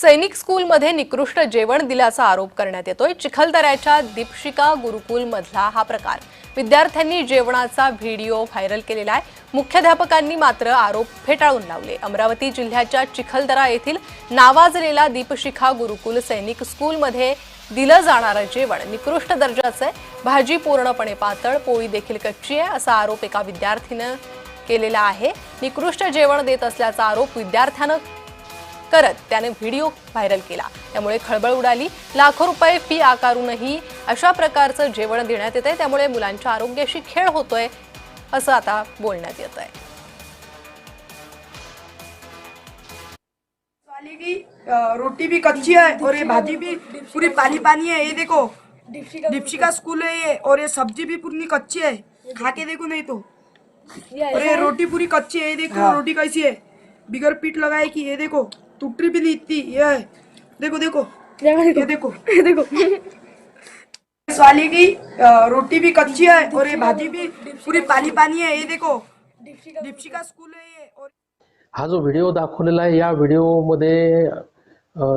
सैनिक स्कूलमध्ये निकृष्ट जेवण दिल्याचा आरोप करण्यात येतोय. चिखलदऱ्याच्या दीपशिका गुरुकुलमधला हा प्रकार. विद्यार्थ्यांनी जेवणाचा व्हिडिओ व्हायरल केलेला आहे. मुख्याध्यापकांनी मात्र आरोप फेटाळून लावले. अमरावती जिल्ह्याच्या चिखलदरा येथील नावाजलेला दीपशिखा गुरुकुल सैनिक स्कूलमध्ये दिलं जाणारं जेवण निकृष्ट दर्जाचं आहे. भाजी पूर्णपणे पातळ पोळी देखील कच्ची आहे असा आरोप एका विद्यार्थीनं केलेला आहे. निकृष्ट जेवण देत असल्याचा आरोप विद्यार्थ्यानं करत त्याने व्हिडिओ व्हायरल केला. त्यामुळे खळबळ उडाली. लाखो रुपये फी आकारूनही अशा प्रकारचं जेवण देण्यात येत आहे त्यामुळे मुलांच्या आरोग्याशी खेळ होतोय असं आता बोलण्यात येत आहे वाली की अ, रोटी भी कच्ची है और ये भाजी भी पूरी पानी पानी है. ये देखो दीपशिका स्कूल है ये और ये सब्जी भी पूरी कच्ची है. खा के देखो नहीं तो. और ये रोटी पूरी कच्ची है. ये देखो रोटी कैसी है. बिगर पीठ लगाए की ये देखो. टूटी भी नहीं इतनी ये है देखो. देखो. ये देखो. ये देखो. इस वाली की रोटी भी कच्ची है और ये भाजी भी पूरी पानी पानी है. ये देखो. दीपशिका स्कूल है ये और हा जो व्हिडिओ दाखवलेला आहे या व्हिडिओमध्ये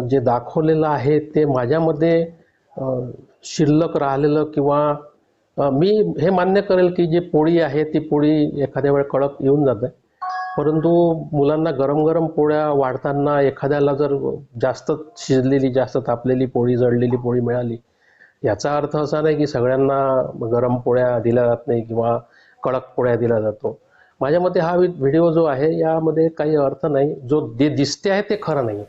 जे दाखवलेलं आहे ते माझ्यामध्ये शिल्लक राहिलेलं किंवा मी हे मान्य करेल की जी पोळी आहे ती पोळी एखाद्या वेळ कडक येऊन जाते. परंतु मुलांना गरम गरम पोळ्या वाढताना एखाद्याला जर जास्त शिजलेली जास्त तापलेली पोळी जळलेली पोळी मिळाली याचा अर्थ असा नाही की सगळ्यांना गरम पोळ्या दिल्या जात नाही किंवा कडक पोळ्या दिल्या जातो. माझ्या मते हा व्हिडिओ जो आहे यामध्ये काही अर्थ नाही. जो जे दिसते आहे ते खरं नाही